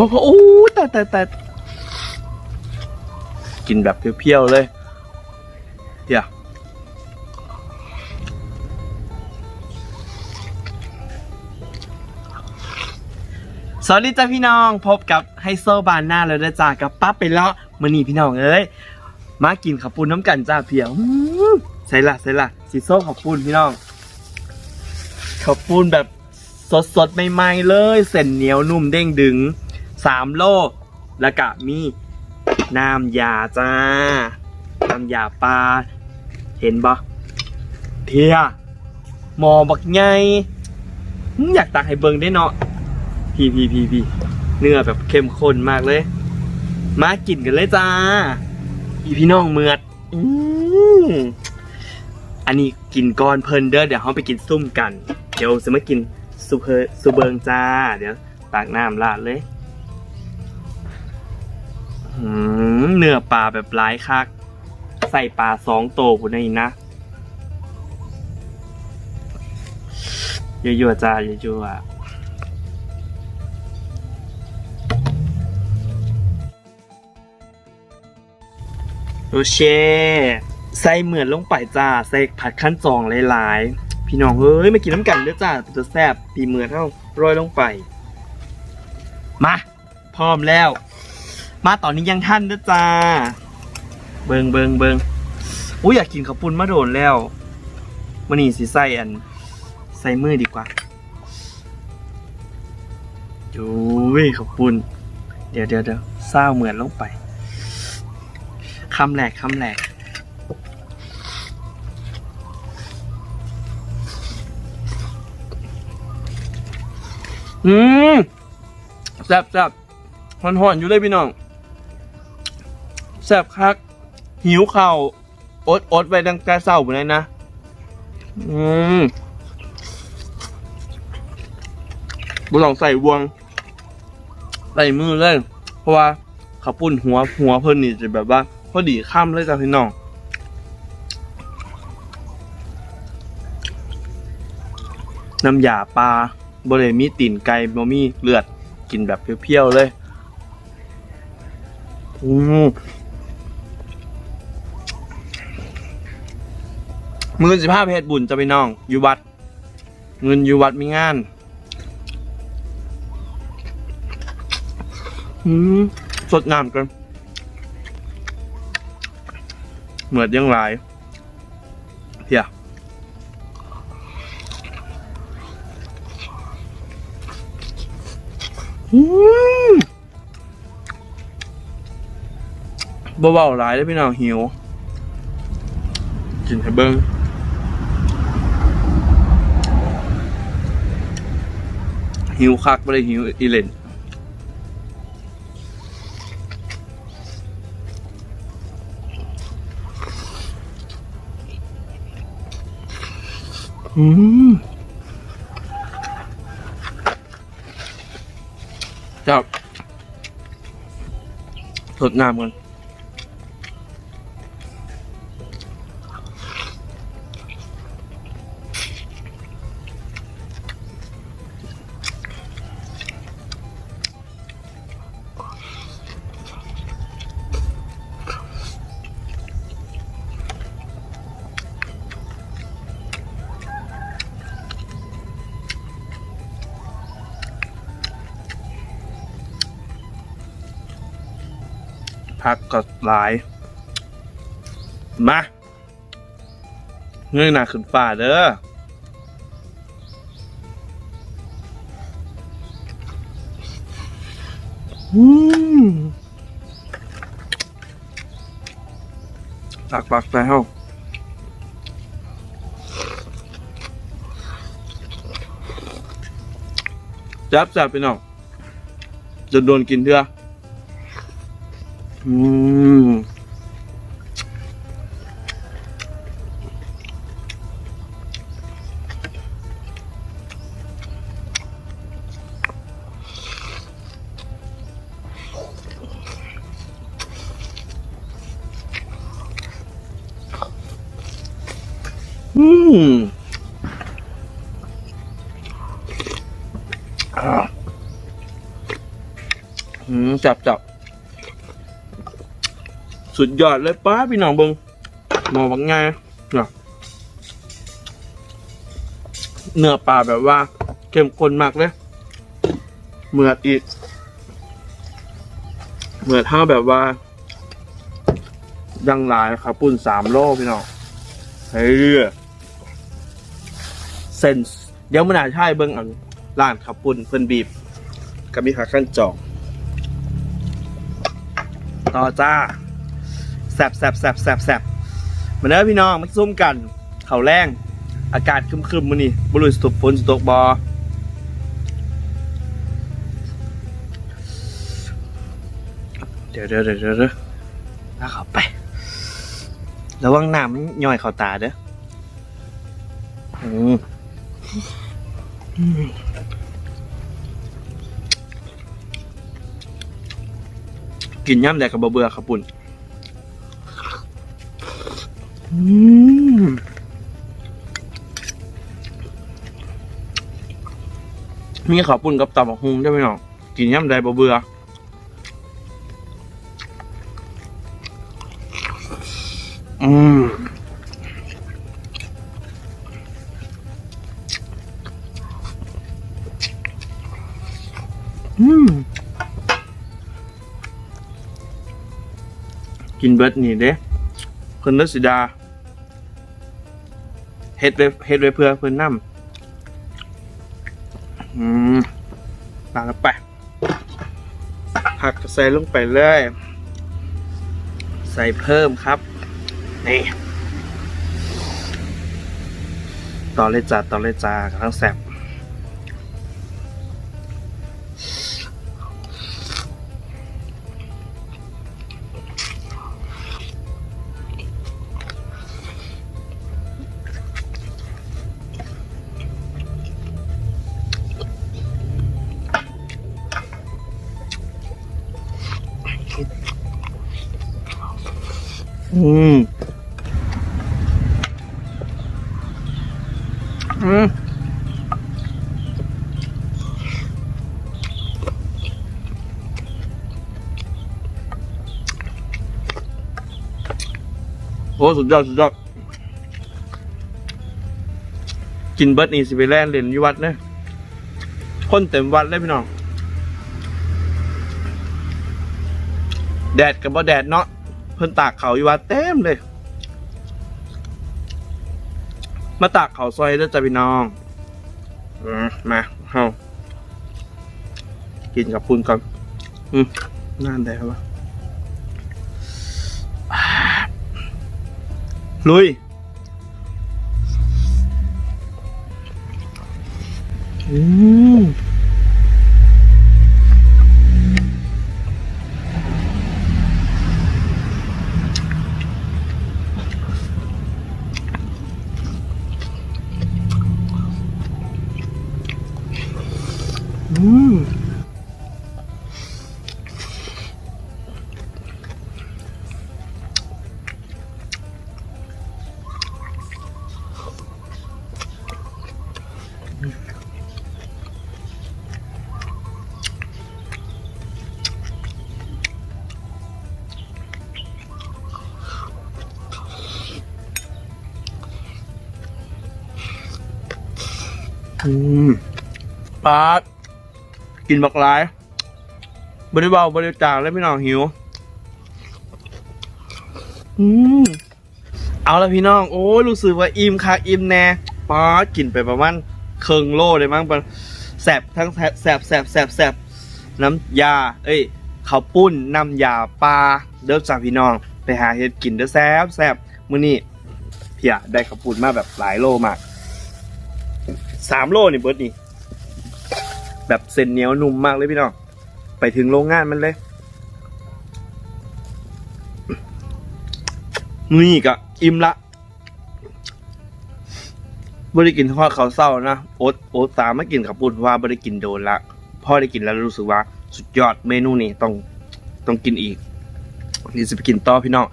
อ้โหแต่แต่แต่กินแบบเพียวๆเลยเดี๋ยวสวัสดีจ้าพี่น้องพบกับไฮโซบานหน้าแล้วนะจ้ากับปั๊บไปแล้วมือนี่พี่น้องเอ้ยมากินขับปุ้นน้ำกันจ้าเพียวใส่ละใส่ละสีส้มขับปุ้นพี่น้องขับปุ้นแบบสดสดๆใหม่ๆเลย เส้นเหนียวนุ่มเด้งดึง สามโล แล้วก็มีน้ำยาจ้า น้ำยาปลา เห็นปะเทียหมอบักไงอยากตักให้เบิงได้เนาะพี่พี่พี่พี่เนื้อแบบเข้มข้นมากเลย มากินกันเลยจ้าอีพี่น้องเมือดอือันนี้กินก้อนเพลินเด้อเดี๋ยวเราไปกินซุ่มกัน เดี๋ยวจะมากินซูเพอร์ซูเบิงจ้า เดี๋ยวตากน้ำราดเลย เนื้อปลาแบบหลายคัก ใส่ปลาสองโตพุ่นนี่นะยั่วๆจ้ายั่วๆโอเคใส่เหมือนลงไปจ้าใส่ผัดขั้นจองหลายๆ พี่น้องเฮ้ยมากินน้ำกันเด้อจ้าจะแซ่บปีเหมือนเท่าโรยลงไป มา พร้อมแล้ว มาตอนนี้ยังท่านเด้อจ้า เบิงเบิงเบิงอุ้ยอยากกินข้าวปุ้นมาโดนแล้วมันนี่สิใส่อันใส่มือดีกว่าดูวิข้าวปุ้น เดี๋ยวเดี๋ยวเดี๋ยวเศร้าเหมือนลงไปคำแหลกคำแหลกอืมแซ่บแซ่บหอนหอนๆอยู่เลยพี่น้อง แซ่บคัก หิวเข่าอดอดไปดังแต่เศร้าไปเลยนะ อืมบุหลองใส่วง ใส่มือเลย เพราะว่าข้าวปุ้นหัวหัวเพิ่นนี่จะแบบว่า พอดีข้ามเลยจ้ะพี่น้องน้ำยาปลาบริมีตีนไก่บ่มีเลือด กินแบบเพี้ยวๆเลย อืม มือสิบห้าเพชรบุญจะไปน้อง อยู่วัด เงินอยู่วัดมีงานอืมสดน้ำกันเหมือนยังไรเพียอืมเบาๆหลายได้พี่น้องหิว กินให้เบิ้ง หิวคักไม่ได้หิวอีเลนอืมจับสดน้ำกัน พักก็หลาย มาเงยหน้าขึ้นฟ้าเด้ออืมตักปักแล้วจับจับไปน้องจะโดนกินเถอะ อืมอืมอ่าอืมจับจับ สุดยอดเลยป้าพี่น้องเบิงหมอบังไงเนาะเนื้อปลาแบบว่าเข้มข้นมากเลยเหมือดอีก เหมือดเท่าแบบว่า ดังหลายครับปุ่นสามโลพี่น้องเฮ้ยเซนส์เดี๋ยวมันอาจใช่เบิ้งอันร้านขับปุ่นเพิ่นบีบกับมีขาขั้นจอกต่อจ้า แซบแซบแซบแซบแซบมาเด้อพี่น้องมาซุ่มกัน เขาแรงอากาศครึมๆมื้อนี้บรุษตกฝนสิตกบอเดี๋ยวเดี๋ยวเดี๋ยวเดี๋ยวเดี๋ยวลากเขาไประวังน้ำมันย่อยเข้าตาเด้ออืมกินย่ำแดกกับบะเบือครับปุ่น มีข้าวปุ่นกับตับหุงได้ไหมน้องกินย่ำแดกบะเบืออืมอืมกินเบิร์ดนี่เด้เพิ่นเลิศสิดา เฮ็ดไว้เฮ็ดไว้เพื่อเพิ่นนำอืมตามกันไปผักใส่ลงไปเลย ใส่เพิ่มครับ นี่ ต่อเลยจ้าต่อเลยจ้ากำลังแสบ อืม อืมโอ้ สุดยอด สุดยอด กินเบิร์ดนี่สิไปแล่นเล่นยี่วัดเนี่ยคนเต็มวัดเลยพี่น้อง แดดกับบ่แดดเนาะเพิ่นตากเขาอยู่วัดเต็มเลย มาตากเขาซอยด้อจ้ะพี่น้องอมาเฮากินกับปุนก่อนอืมน่านได้ครับวะลุยอืม อืมปาดกินบักหลายบริบาลบริจาคแล้วพี่น้องหิว อืมเอาละพี่น้อง โอ้ยรู้สึกว่าอิ่มค่ะอิ่มแน่ปาดกินไปประมาณเคิงโลเลยมั้งปะแสบทั้งแสบแสบแสบแสบแสบน้ำยา เอ้ยข้าวปุ้นน้ำยาปลาเด้อจ้าพี่น้อง ไปหาเฮ็ดกินเด้อแซบแซบมื้อนี้พี่อะได้ข้าวปุ้นมาแบบหลายโลมาก สามโลนี่เบิร์ดนี่แบบเส้นเหนียวนุ่มมากเลยพี่น้องไปถึงโรงงานมันเลยนี่ก็อิ่มละบริกินทอดเขาเศร้านะโอ๊ตโอ๊ตสามไม่กินขับปุ่นเพราะว่าบริกินโดนละพ่อได้กินแล้วรู้สึกว่า สุดยอดเมนูนี้ต้องต้องกินอีกนี่จะไปกินต่อพี่น้อง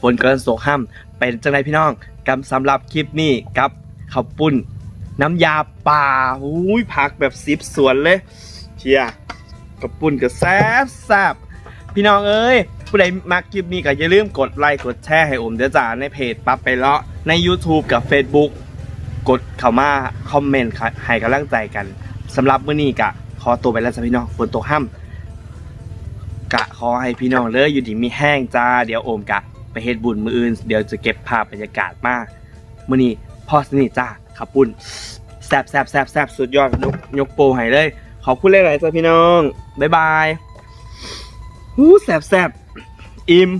ฝนเกินโศกห้ามเป็นจังไรพี่น้องกำสำหรับคลิปนี้กับข้าวปุ้น น้ำยาป่าหูยผักแบบซิปสวนเลย เชียกับปุ่นกับแซบแซบพี่น้องเอ้ย ผู้ใดมักคลิปนี้ก็อย่าลืมกดไลค์กดแชร์ให้อมเด้อจ้าในเพจปั๊บไปเลาะใน YouTube กับ Facebook กดเข้ามาคอมเมนต์ให้กำลังใจกันสำหรับมื้อนี้กะขอตัวไปแล้วจ้ะพี่น้องฝนตกห้ำกะขอให้พี่น้องเลยอยู่ดีมีแห้งจ้า เดี๋ยวโอมกะ ไปเฮ็ดบุญมืออื่น เดี๋ยวจะเก็บภาพบรรยากาศมามื้อนี้พ่อสนิทจ้า ขับปุ่นแซบแซบแซบแซบสุดยอดยกยกโปรให้เลย ขอบคุณเล่หลายๆจ้าพี่น้อง บ๊ายบายหูแซบแซบอิ่ม